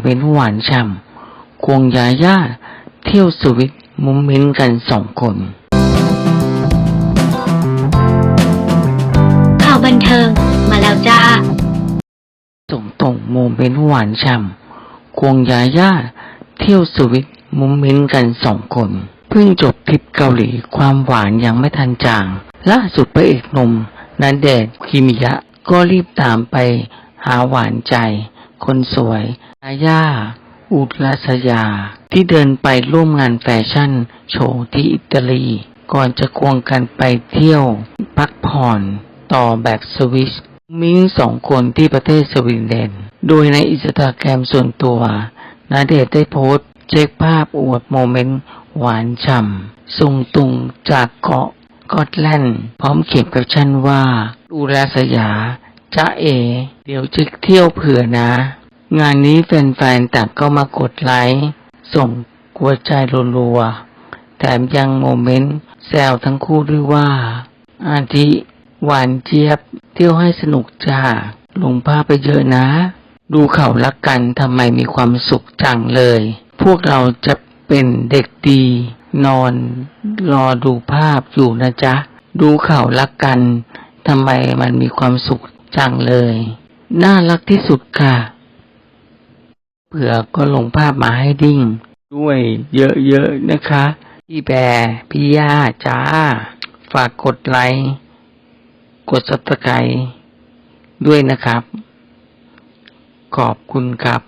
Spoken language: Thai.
เมนต์หวานฉ่ำควงยาย่า เที่ยวสวิตมุมเมนต์กันสองคน ข่าวบันเทิงมาแล้วจ้าส่งตรงโมเมนต์หวานฉ่ำควงยาย่า เที่ยวสวิตมุมเมนต์กันสองคน เพิ่งจบทริปเกาหลีความหวานยังไม่ทันจางล่าสุดพระเอกหนุ่มนันเดชน์คิมิยะก็รีบตามไปหาหวานใจ คนสวย ยาย่าอุรัสยา ที่เดินไปร่วมงานแฟชั่น โชว์ที่อิตาลี ก่อนจะควงกันไปเที่ยว พักผ่อน ต่อแบบสวิสมิ้งสองคนที่ประเทศสวีเดน โดยในอินสตาแกรมส่วนตัวนาเดชได้โพสต์เช็คภาพอวดโมเมนต์ หวานฉ่ำส่งตรงจากเกาะกอตแลนด์พร้อมเขียนแคปชั่นว่าดูแลสยาจ้าเอ เดี๋ยวจะเที่ยวเผื่อนะ งานนี้แฟนๆต่างก็มากดไลค์ส่งหัวใจรัวๆแถมยังโมเมนต์แซวทั้งคู่ด้วยว่า อาทิหวานเจี๊ยบ เที่ยวให้สนุกจ้าลงภาพไปเยอะนะ ดูเขารักกันทำไมมีความสุขจังเลย พวกเราจะเป็นเด็กดี นอน รอดูภาพอยู่นะจ๊ะ ดูเขารักกันทำไมมันมีความสุขจังเลย น่ารักที่สุดค่ะ เผื่อก็ลงภาพมาให้ดิ้ง ด้วยเยอะๆนะคะ พี่แบร์พี่ย่าจ้า ฝากกดไลค์กดซับสไครด้วยนะครับ ขอบคุณครับ